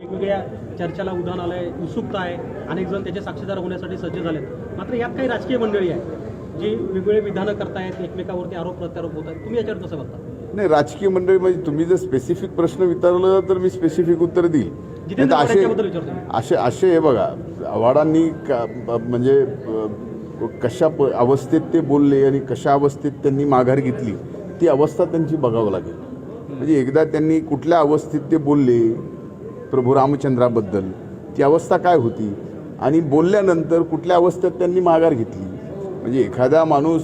वेगवेगळ्या चर्चेला उधाण आलंय उत्सुकता आहे अनेक जण त्याचे साक्षीदार होण्यासाठी सज्ज झालेत. मात्र यात काही राजकीय मंडळी आहे जी वेगवेगळे विधानं करतायत एकमेकावरती आरोप प्रत्यारोप होत आहेत तुम्ही याच्यावर कसं बघता? नाही राजकीय मंडळी म्हणजे तुम्ही जर स्पेसिफिक प्रश्न विचारलं तर मी स्पेसिफिक उत्तर देईल. असे. असे असे हे बघा आव्हाडांनी म्हणजे कशा प अवस्थेत ते बोलले आणि कशा अवस्थेत त्यांनी माघार घेतली ती अवस्था त्यांची बघावं लागेल. म्हणजे एकदा त्यांनी कुठल्या अवस्थेत ते बोलले प्रभू रामचंद्राबद्दल. ती अवस्था काय होती? आणि बोलल्यानंतर कुठल्या अवस्थेत त्यांनी माघार घेतली? म्हणजे एखादा माणूस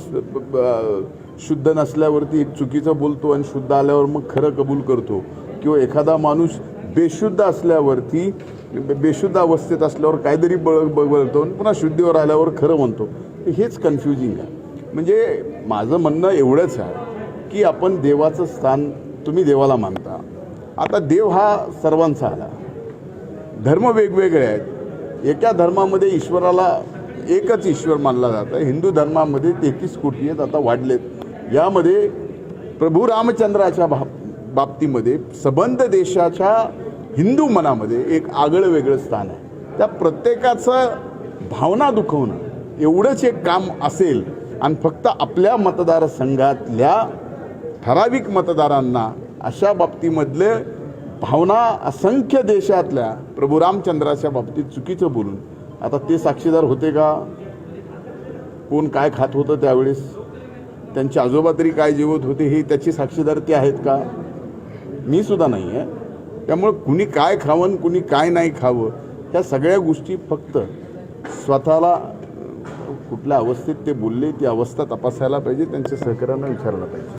शुद्ध नसल्यावरती एक चुकीचं बोलतो आणि शुद्ध आल्यावर मग खरं कबूल करतो. किंवा एखादा माणूस बेशुद्ध असल्यावरती बेशुद्ध अवस्थेत असल्यावर काहीतरी बळ ब- आणि पुन्हा शुद्धीवर आल्यावर खरं म्हणतो. हेच कन्फ्युजिंग आहे. म्हणजे माझं म्हणणं एवढंच आहे की आपण देवाचं स्थान तुम्ही देवाला मानता. आता देव हा सर्वांचा आला. धर्म वेगवेगळे आहेत. एका धर्मामध्ये ईश्वराला एकच ईश्वर मानला जातं. हिंदू धर्मामध्ये तेहतीस कोटी आहेत आता वाढलेत. यामध्ये प्रभू रामचंद्राच्या भा बाबतीमध्ये सबंध देशाच्या हिंदू मनामध्ये एक आगळं वेगळं स्थान आहे. त्या प्रत्येकाचं भावना दुखवणं एवढंच एक काम असेल आणि फक्त आपल्या मतदारसंघातल्या ठराविक मतदारांना अशा बाबतीमधले भावना असंख्य देशातल्या प्रभू रामचंद्राच्या बाबतीत चुकीचं बोलून. आता ते साक्षीदार होते का? कोण काय खात होतं त्यावेळेस? त्यांचे आजोबा तरी काय जेवत होते हे त्याची साक्षीदार ते आहेत का? मी सुद्धा नाही आहे त्यामुळं कुणी काय खावं कुणी काय नाही खावं ह्या सगळ्या गोष्टी फक्त स्वतःला कुठल्या अवस्थेत ते बोलले ती अवस्था तपासायला पाहिजे त्यांच्या सहकार्यांना विचारायला पाहिजे.